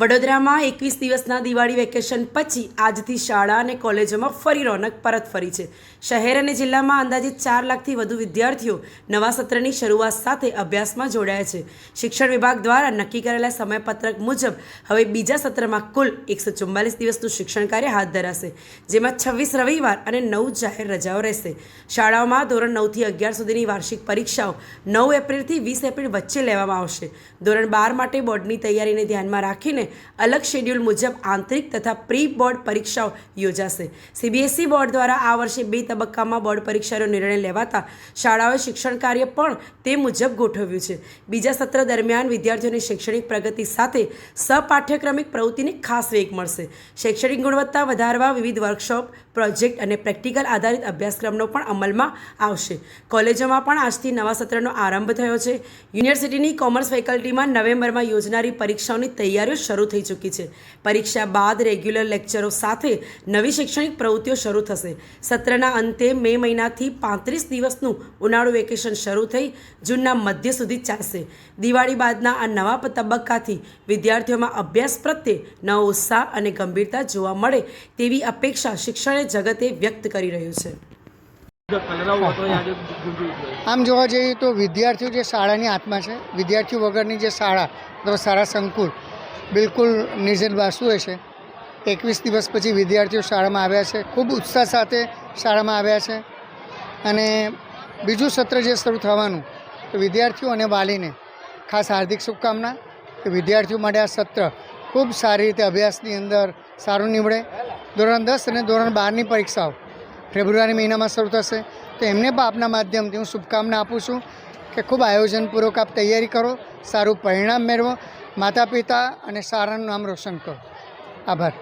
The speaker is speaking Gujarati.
વડોદરામાં એકવીસ દિવસના દિવાળી વેકેશન પછી આજથી શાળા અને કોલેજોમાં ફરી રોનક પરત ફરી છે. શહેર અને જિલ્લામાં અંદાજિત ચાર લાખથી વધુ વિદ્યાર્થીઓ નવા સત્રની શરૂઆત સાથે અભ્યાસમાં જોડાયા છે. શિક્ષણ વિભાગ દ્વારા નક્કી કરેલા સમયપત્રક મુજબ હવે બીજા સત્રમાં કુલ એકસો ચુમ્માલીસ દિવસનું શિક્ષણ કાર્ય હાથ ધરાશે, જેમાં છવ્વીસ રવિવાર અને નવ જાહેર રજાઓ રહેશે. શાળાઓમાં ધોરણ નવથી અગિયાર સુધીની વાર્ષિક પરીક્ષાઓ નવ એપ્રિલથી વીસ એપ્રિલ વચ્ચે લેવામાં આવશે. ધોરણ બાર માટે બોર્ડની તૈયારીને ધ્યાનમાં રાખીને અલગ શેડ્યુલ મુજબ આંતરિક તથા પ્રી બોર્ડ પરીક્ષાઓ યોજાશે. સીબીએસઈ બોર્ડ દ્વારા આ વર્ષે બે તબક્કામાં બોર્ડ પરીક્ષાનો નિર્ણય લેવાતા શાળાઓએ શિક્ષણ કાર્ય પણ તે મુજબ ગોઠવ્યું છે. બીજા સત્ર દરમિયાન વિદ્યાર્થીઓની શૈક્ષણિક પ્રગતિ સાથે સપાઠ્યક્રમિક પ્રવૃત્તિને ખાસ વેગ મળશે. શૈક્ષણિક ગુણવત્તા વધારવા વિવિધ વર્કશોપ, પ્રોજેક્ટ અને પ્રેક્ટિકલ આધારિત અભ્યાસક્રમનો પણ અમલમાં આવશે. કોલેજોમાં પણ આજથી નવા સત્રનો આરંભ થયો છે. યુનિવર્સિટીની કોમર્સ ફેકલ્ટીમાં નવેમ્બરમાં યોજનારી પરીક્ષાઓની તૈયારીઓ શરૂ થઈ ચૂકી છે. પરીક્ષા બાદ રેગ્યુલર લેક્ચરો સાથે નવી શૈક્ષણિક પ્રવૃત્તિઓ શરૂ થશે. સત્રના અંતે મે મહિનાથી પાંત્રીસ દિવસનું ઉનાળુ વેકેશન શરૂ થઈ જૂનના મધ્ય સુધી ચાલશે. દિવાળી બાદના આ નવા તબક્કાથી વિદ્યાર્થીઓમાં અભ્યાસ પ્રત્યે નવો ઉત્સાહ અને ગંભીરતા જોવા મળે તેવી અપેક્ષા શિક્ષણ જગતે વ્યક્ત કરી રહ્યું છે. આમ જોવા જઈએ તો વિદ્યાર્થીઓ જે શાળાની આત્મા છે, વિદ્યાર્થીઓ વગરની જે શાળા અથવા શાળા સંકુલ બિલકુલ નિર્જન વાસુએ છે. એકવીસ દિવસ પછી વિદ્યાર્થીઓ શાળામાં આવ્યા છે. ખૂબ ઉત્સાહ સાથે શાળામાં આવ્યા છે. અને બીજું સત્ર જે શરૂ થવાનું, તો વિદ્યાર્થીઓ અને વાલીને ખાસ હાર્દિક શુભકામના કે વિદ્યાર્થીઓ માટે આ સત્ર ખૂબ સારી રીતે અભ્યાસની અંદર સારું નીવડે. ધોરણ દસ અને ધોરણ બારની પરીક્ષાઓ ફેબ્રુઆરી મહિનામાં શરૂ થશે. તો એમને પણ આપના માધ્યમથી હું શુભકામના આપું છું કે ખૂબ આયોજનપૂર્વક આપ તૈયારી કરો, સારું પરિણામ મેળવો માતા પિતા અને સારાનું નામ રોશન કરો. આભાર.